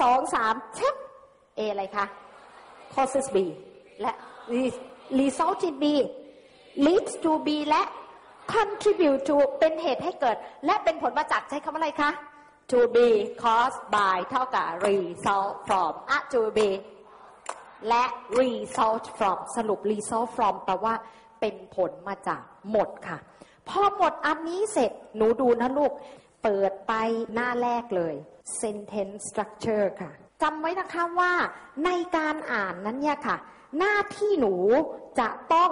สองสามเช็ค A อะไรคะ causes B และ result in B leads to B และ contribute to เป็นเหตุให้เกิด และเป็นผลมาจากใช้คำว่าอะไรคะ to be caused by เท่ากับ result from อะ to be และ result from สรุป result from แปลว่าเป็นผลมาจากหมดค่ะ พอหมดอันนี้เสร็จหนูดูนะลูก เปิดไปหน้าแรกเลย sentence structure ค่ะจำไว้นะคะว่าในการอ่านนั้นเนี่ยค่ะ หน้าที่หนูจะต้อง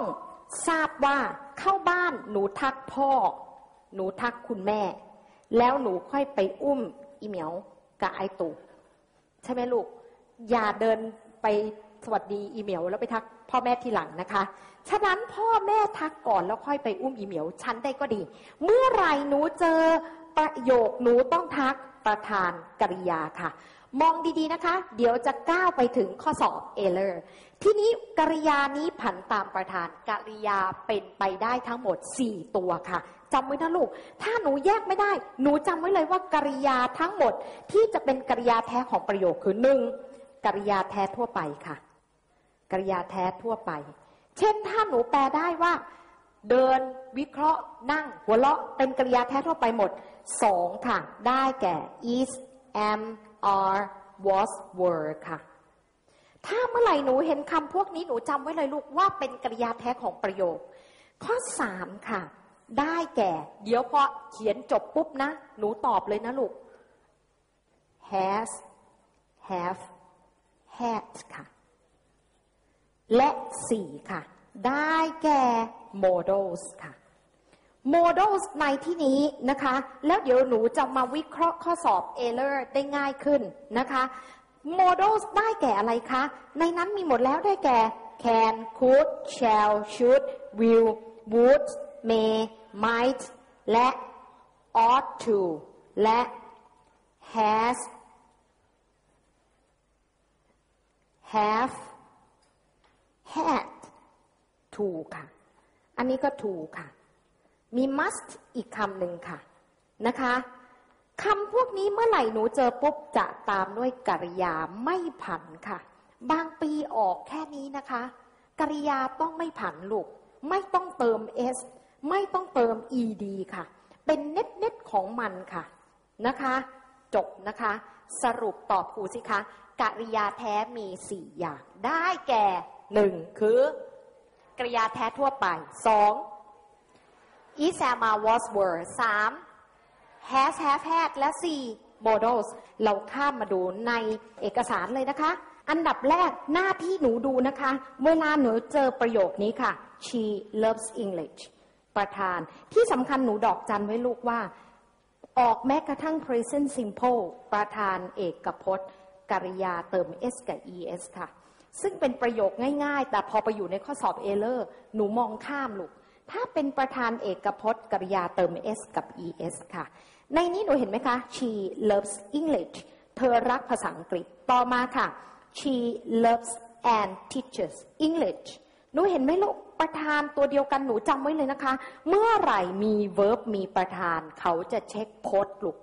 ทราบว่าเข้าบ้านหนูทักพ่อ หนูทักคุณแม่ แล้วหนูค่อยไปอุ้มอีเหมียวกับไอตูใช่ไหมลูก อย่าเดินไปสวัสดีอีเหมียวแล้วไปทักพ่อแม่ทีหลังนะคะ ฉะนั้นพ่อแม่ทักก่อนแล้วค่อยไปอุ้มอีเหมียวชั้นได้ก็ดี เมื่อไหร่หนูเจอประโยคหนูต้องทัก ประธานกริยาค่ะ มองดีๆนะคะ เดี๋ยวจะก้าวไปถึงข้อสอบเอเลอร์ที่นี้กริยานี้ผันตามประธานกริยาเป็นไปได้ทั้งหมด 4 ตัวค่ะจำไว้นะลูก ถ้าหนูแยกไม่ได้ หนูจำไว้เลยว่ากริยาทั้งหมดที่จะเป็นกริยาแท้ของประโยคคือหนึ่งกริยาแท้ทั่วไปค่ะ กริยาแท้ทั่วไป เช่นถ้าหนูแปลได้ว่า เดินวิเคราะห์นั่งหัวเราะเป็นกริยาแท้ทั่วไปหมดสองค่ะ ได้แก่ is am are was were ค่ะ ถ้าเมื่อไหร่หนูเห็นคำพวกนี้หนูจำไว้เลยลูกว่าเป็นกริยาแท้ของประโยค ข้อสามค่ะ ได้แก่ เดี๋ยวพอเขียนจบปุ๊บนะ หนูตอบเลยนะลูก has have had ค่ะ และสี่ค่ะ ได้แก่ models ค่ะ models ในที่นี้นะคะ แล้วเดี๋ยวหนูจะมาวิเคราะห์ข้อสอบ e l e r ได้ง่ายขึ้นนะคะ models ได้แก่อะไรคะ ในนั้นมีหมดแล้วได้แก่ can could shall should will would may might และ ought to และ has have had to ค่ะ อันนี้ก็ to ค่ะ มี must อีกคำหนึ่งค่ะ นะคะคำพวกนี้เมื่อไหร่หนูเจอปุ๊บจะตามด้วยกริยาไม่ผันค่ะ บางปีออกแค่นี้นะคะ กริยาต้องไม่ผันลูก ไม่ต้องเติม s ไม่ต้องเติม ed ค่ะ เป็นเน็ตเน็ตของมันค่ะ นะคะ จบนะคะ สรุปตอบครูสิคะกริยาแท้มีสี่อย่าง ได้แก่หนึ่งคือ กริยาแท้ทั่วไปสอง is am are was were สาม has have had และสี่ models เราข้ามมาดูในเอกสารเลยนะคะ อันดับแรกหน้าที่หนูดูนะคะ เวลาหนูเจอประโยคนี้ค่ะ she loves English ประธาน ที่สำคัญหนูดอกจันไว้ลูกว่า ออกแม้กระทั่ง present simple ประธานเอกพจน์กริยาเติม s กับ es ค่ะ ซึ่งเป็นประโยคง่ายๆ แต่พอไปอยู่ในข้อสอบเอเลอร์หนูมองข้ามลูก ถ้าเป็นประธานเอกพจน์กริยาเติม s กับ es ค่ะ ในนี้หนูเห็นไหมคะ she loves English เธอรักภาษาอังกฤษต่อมาค่ะ she loves and teaches English หนูเห็นไหมลูกประธานตัวเดียวกันหนูจำไว้เลยนะคะ เมื่อไหร่มี verb มีประธาน เขาจะเช็คพจน์ลูก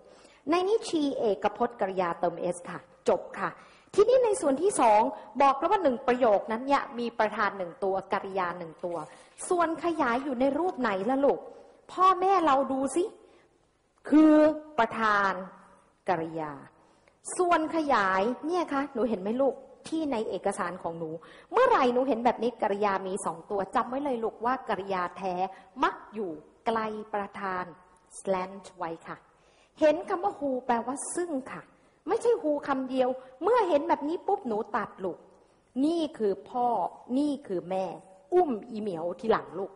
ในนี้ she เอกพจน์กริยาเติม s ค่ะ จบค่ะ ทีนี้ในส่วนที่สองบอกแล้วว่าหนึ่งประโยคนั้นเนี่ยมีประธานหนึ่งตัวกริยาหนึ่งตัว ส่วนขยายอยู่ในรูปไหนละลูก พ่อแม่เราดูสิ คือประธานกริยา ส่วนขยายเนี่ยคะหนูเห็นไหมลูกที่ในเอกสารของหนู เมื่อไหร่หนูเห็นแบบนี้กริยามีสองตัวจำไว้เลยลูกว่ากริยาแท้มักอยู่ไกลประธาน slant ไว้ค่ะ เห็นคำว่า who แปลว่าซึ่งค่ะ ไม่ใช่ฮูคำเดียว เมื่อเห็นแบบนี้ปุ๊บหนูตัดลูก นี่คือพ่อ นี่คือแม่ อุ้มอีเหมียวทีหลังลูก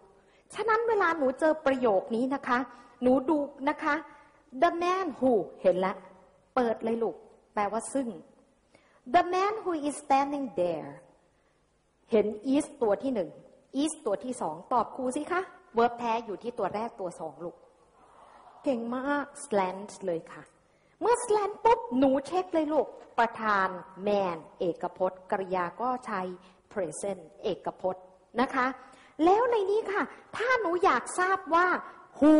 ฉะนั้นเวลาหนูเจอประโยคนี้นะคะ หนูดูนะคะ the man who เห็นแล้วเปิดเลยลูก แปลว่าซึ่ง the man who is standing there เห็น is ตัวที่หนึ่ง is ตัวที่สอง ตอบครูสิคะ verb แท้อยู่ที่ตัวแรกตัวสองลูก เก่งมาก slant เลยค่ะ เมื่อสแลนปุ๊บหนูเช็คเลยลูก ประธาน man เอกพจน์กริยาก็ใช้ present เอกพจน์นะคะ แล้วในนี้ค่ะ ถ้าหนูอยากทราบว่า who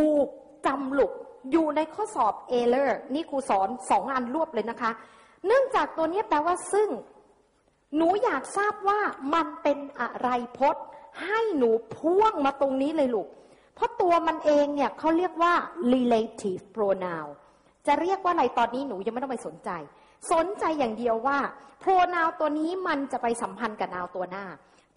จำลูกอยู่ในข้อสอบ e l e r นี่ครูสอนสองอันรวบเลยนะคะ เนื่องจากตัวเนี้ยแปลว่าซึ่ง หนูอยากทราบว่ามันเป็นอะไรพจน์ ให้หนูพ่วงมาตรงนี้เลยลูก เพราะตัวมันเองเนี่ยเขาเรียกว่า relative pronoun จะเรียกว่าอะไรตอนนี้หนูยังไม่ต้องไปสนใจ สนใจอย่างเดียวว่า pronoun ตัวนี้มันจะไปสัมพันธ์กับ noun ตัวหน้า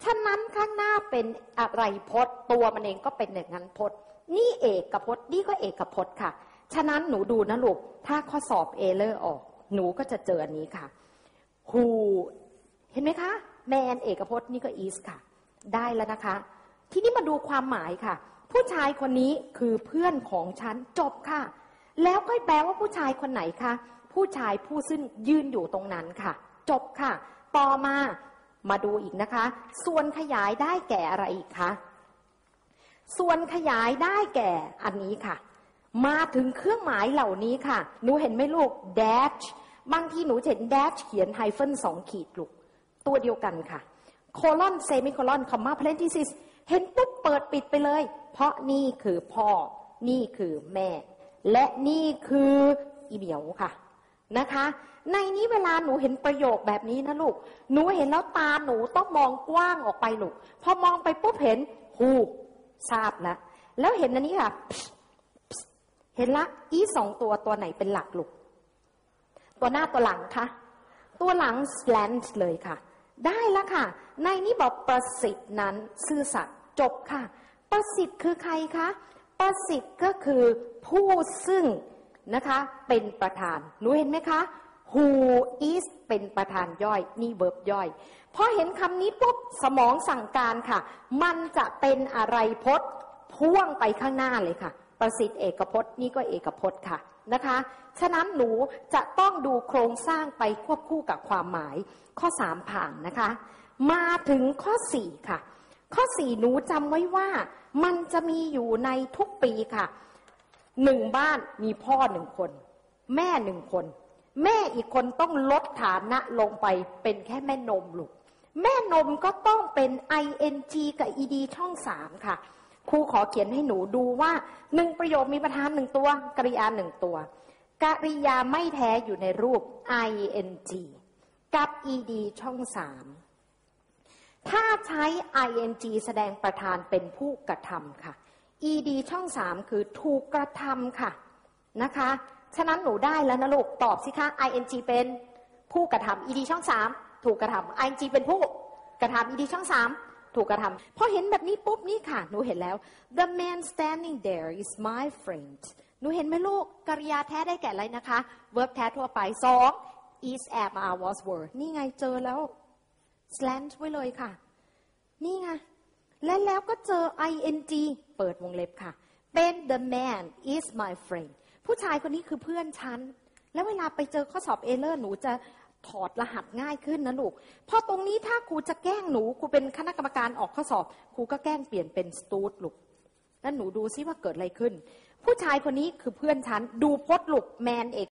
ฉะนั้นข้างหน้าเป็นอะไรพจน์ตัวมันเองก็เป็นอย่างนั้นพจน์นี่เอกพจน์นี่ก็เอกพจน์ค่ะ ฉะนั้นหนูดูนะลูก ถ้าข้อสอบเอเลอร์ออก หนูก็จะเจออันนี้ค่ะ who เห็นไหมคะ แมนเอกพจน์นี่ก็ is ค่ะ ได้แล้วนะคะ ทีนี้มาดูความหมายค่ะ ผู้ชายคนนี้คือเพื่อนของฉันจบค่ะ แล้วก็แปลว่าผู้ชายคนไหนคะผู้ชายผู้ซึ่งยืนอยู่ตรงนั้นค่ะ จบค่ะ ต่อมามาดูอีกนะคะ ส่วนขยายได้แก่อะไรอีกคะส่วนขยายได้แก่อันนี้ค่ะ มาถึงเครื่องหมายเหล่านี้ค่ะ หนูเห็นไหมลูก dash บางทีหนูเห็น dash เขียนไฮเฟนสองขีดลูก ตัวเดียวกันค่ะ โคลอนเซมิโคลอนคอมมาเพ a รนทิซิสเห็นปุ๊บเปิดปิดไปเลย เพราะนี่คือพ่อ นี่คือแม่ และนี่คืออีเหมียวค่ะนะคะ ในนี้เวลาหนูเห็นประโยคแบบนี้นะลูก หนูเห็นแล้วตาหนูต้องมองกว้างออกไปลูก พอมองไปปุ๊บเห็นหูทราบแล้วแล้วเห็นอันนี้ค่ะ เห็นละ อีสองตัวตัวไหนเป็นหลักลูก ตัวหน้าตัวหลังคะ ตัวหลัง slant เลยค่ะ ได้แล้วค่ะ ในนี้บอกประสิทธิ์นั้นซื่อสัตย์จบค่ะ ประสิทธิ์คือใครคะ ประสิทธิ์ก็คือผู้ซึ่งนะคะเป็นประธานหนูเห็นไหมคะ who is เป็นประธานย่อย นี่เบิร์บย่อยพอเห็นคำนี้ปุ๊บสมองสั่งการค่ะ มันจะเป็นอะไรพจน์พ่วงไปข้างหน้าเลยค่ะ ประสิทธิ์เอกพจน์นี่ก็เอกพจน์ค่ะ นะคะ ฉะนั้นหนูจะต้องดูโครงสร้างไปควบคู่กับความหมาย ข้อสามผ่านนะคะ มาถึงข้อสี่ค่ะ ข้อสี่หนูจำไว้ว่า มันจะมีอยู่ในทุกปีค่ะหนึ่งบ้านมีพ่อหนึ่งคน แม่หนึ่งคน แม่อีกคนต้องลดฐานะลงไปเป็นแค่แม่นมลูกแม่นมก็ต้องเป็น ing กับ ed ช่องสามค่ะ ครูขอเขียนให้หนูดูว่าหนึ่งประโยคมีประธานหนึ่งตัว กริยาหนึ่งตัว กริยาไม่แท้อยู่ในรูป ing กับ ed ช่องสามถ้าใช้ ing แสดงประธานเป็นผู้กระทำค่ะ ed ช่องสามคือถูกกระทำค่ะนะคะ ฉะนั้นหนูได้แล้วนะลูก ตอบสิคะ ing เป็นผู้กระทำ ed ช่องสามถูกกระทำ ing เป็นผู้กระทำ ed ช่องสาม ถูกกระทำพอเห็นแบบนี้ปุ๊บนี่ค่ะ หนูเห็นแล้ว the man standing there is my friend หนูเห็นไหมลูกกริยาแท้ได้แก่อะไรนะคะ verb แท้ทั่วไปสอง is am are was were นี่ไงเจอแล้ว slant ไว้เลยค่ะ นี่ไงและแล้วก็เจอ ing เปิดวงเล็บค่ะ เป็น the man is my friend ผู้ชายคนนี้คือเพื่อนฉัน แล้วเวลาไปเจอข้อสอบเอเลอร์หนูจะ ถอดรหัสง่ายขึ้นนะลูก เพราะตรงนี้ถ้าครูจะแกล้งหนูครูเป็นคณะกรรมการออกข้อสอบครูก็แกล้งเปลี่ยนเป็นสตูดลูกแล้วหนูดูซิว่าเกิดอะไรขึ้น ผู้ชายคนนี้คือเพื่อนฉัน ดูพดลูกแมนเอก